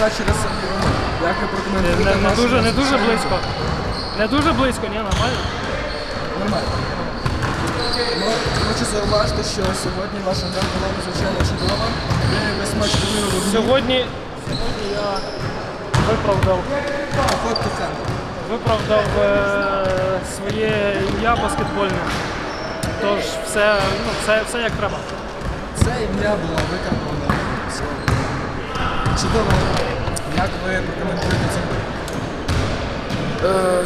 Сергій Роман. Як ви прокоментуєте Не, не нашу дуже, не дуже близько. Не дуже близько, ні, нормально. Нормально. Ну, хочу зауважити, що сьогодні ваша гра була надзвичайно чудова. Ви весь матч довели в одній. Сьогодні, сьогодні я виправдав, виправдав е, своє ім'я баскетбольне. Тож все, ну, все, все як треба. Це ім'я було виконано. Чудово. Ви прокоментуєте це? Е,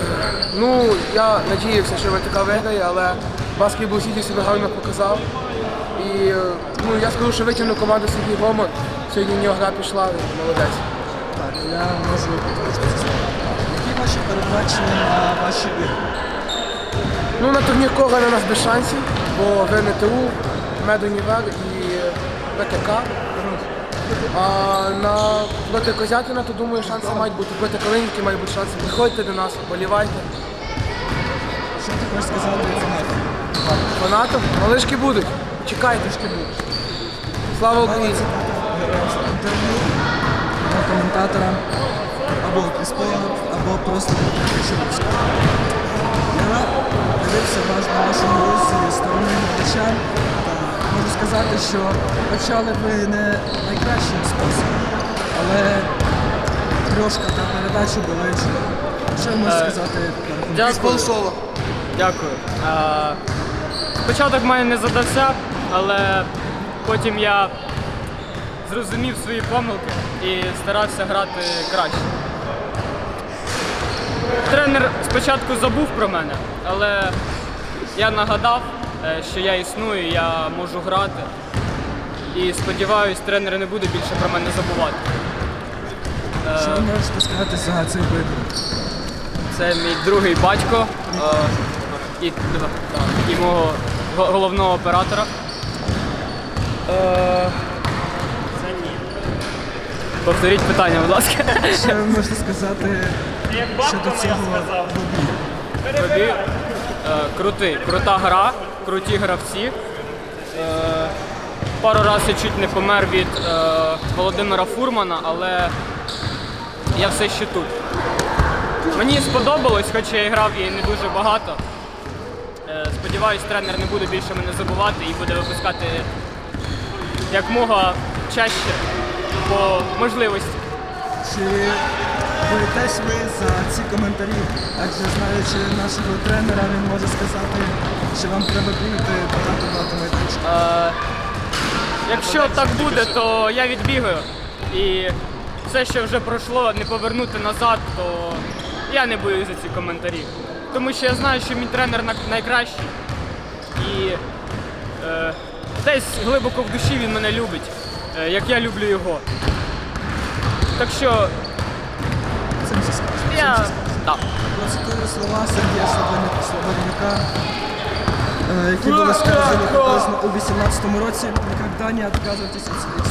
ну, я надіявся, що ВТК виграє, але баскетбол Сіті себе гарно показав. І е, ну, я скажу, що витягнув команду Сергій Роман. Сьогодні в нього гра пішла, він молодець. Так, я можу підтвердити це. Які ваші передбачення на ваші ігри? Ну, на турнір кого на нас без шансів, бо ВНТУ, Медунівер і ВТК. А на проти Козятина, то думаю, шанси мають бути проти Калинівки, мають бути шанси. Приходьте до нас, болівайте. Що ти хочеш сказати фанатам? Фанатам, малишки будуть. Чекайте, що будуть. Слава Україні! Інтерв'ю коментатора, або психолога, або просто Чубівська. Сказати, що почали ви не найкращим способом, але трошка та передача була чудова. Що ви можете сказати? Дякую. цього? Дякую. Е, Початок в мене не задався, але потім я зрозумів свої помилки і старався грати краще. Тренер спочатку забув про мене, але я нагадав, що я існую, я можу грати. І сподіваюсь, тренер не буде більше про мене забувати. Що ви можете сказати за цей поєдинок? Це мій другий батько е, і, і мого го- головного оператора. Е, це ні. Повторіть питання, будь ласка. Що ви можете сказати щодо цього бобі? Тобі е, крутий, крута гра, круті гравці. Е, пару разів я чуть не помер від е, Володимира Фурмана, але я все ще тут. Мені сподобалось, хоч я грав і не дуже багато. Е, сподіваюсь, тренер не буде більше мене забувати і буде випускати якмога чаще по можливості. Чи боїтесь ви за ці коментарі? Адже знаючи нашого тренера, він може сказати, що вам треба бігати багато-багато метрів. Якщо так буде, то я відбігаю. І все, що вже пройшло, не повернути назад, то я не боюсь за ці коментарі. Тому що я знаю, що мій тренер найкращий. І е, десь глибоко в душі він мене любить, е, як я люблю його. Так що Так. Процитую слова Сергія Слободня- Слободняка, е, які були сказані приблизно у 18-му році. як не відказуватися від слів.